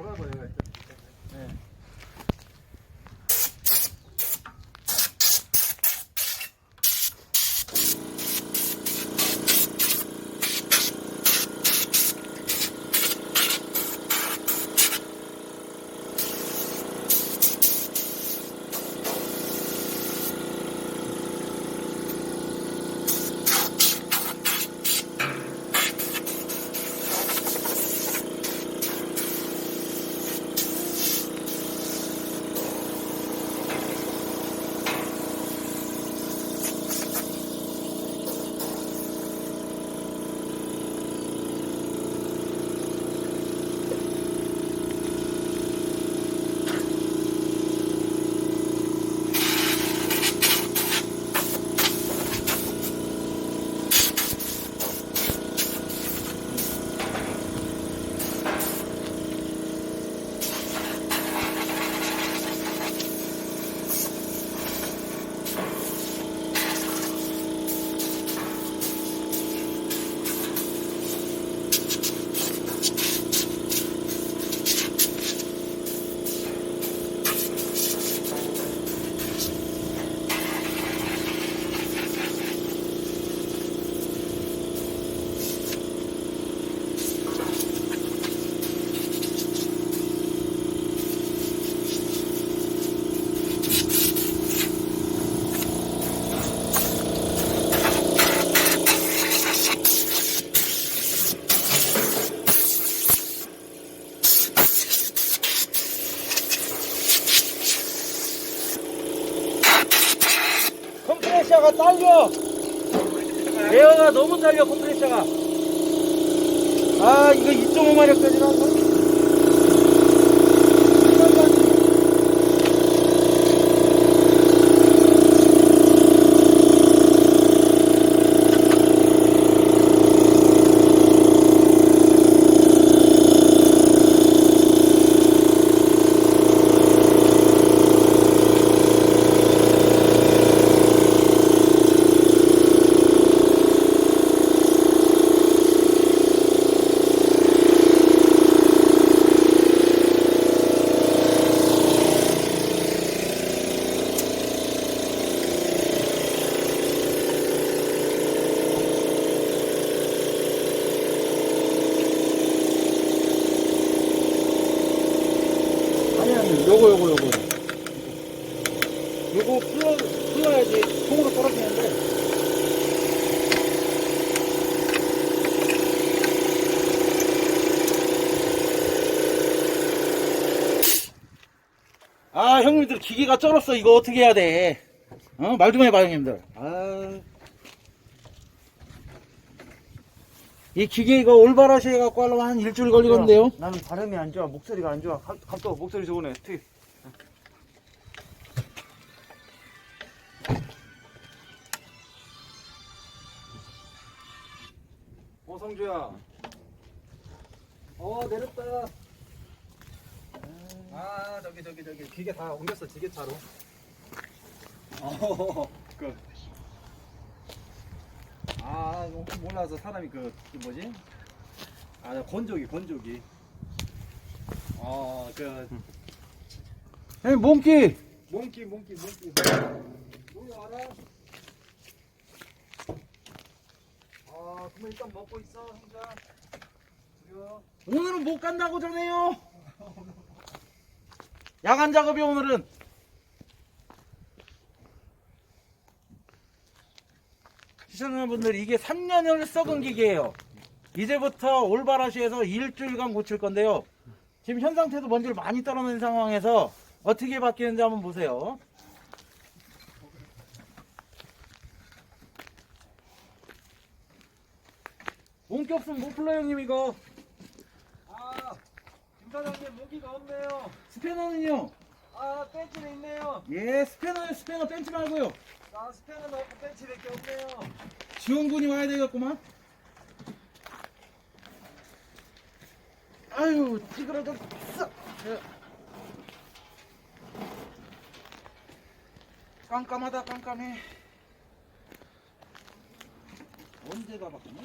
Правильно. 컴프레셔가 딸려. 에어가 너무 딸려 컴프레셔가. 아 이거 2.5마력까지 나온다. 아니 아니 요거 요거 요거. 요거 풀어 풀어야지. 통으로 떨어지는데. 아 형님들 기계가 쩔었어. 이거 어떻게 해야 돼? 어? 말 좀 해봐 형님들. 아. 이 기계 이거 올바라시 해갖고 하려면 한 일주일 걸리겠는데요 나는 발음이 안 좋아. 목소리가 안 좋아. 갑, 갑도 목소리 좋으네. 특. 어, 성주야. 어 내렸다 아 저기 저기 저기 기계 다 옮겼어 지게차로 어, 그, 몰라서 사람이 그, 그 뭐지 아 건조기 건조기 어 그 에이, 몽키! 몽키 몽키 몽키 우리 알아 아 그러면 일단 먹고 있어 형자 그래요 오늘은 못 간다고 전해요. 야간 작업이 오늘은. 시청자분들 이게 3년을 썩은 기계예요. 이제부터 올바라시에서 일주일간 고칠 건데요. 지금 현 상태도 먼지를 많이 떨어낸 상황에서 어떻게 바뀌는지 한번 보세요. 없으면 못 불러요 형님 이거. 아 김 사장님 모기가 없네요 스패너는요? 아 벤치는 있네요 예, 스패너요, 스패너 뺀지 말고요. 아 스패너는 없고 벤치밖에 없네요 지원군이 와야 되겠구만. 아유, 찌그러져. 썩. 예. 깜깜하다, 깜깜해. 언제 가봤구나.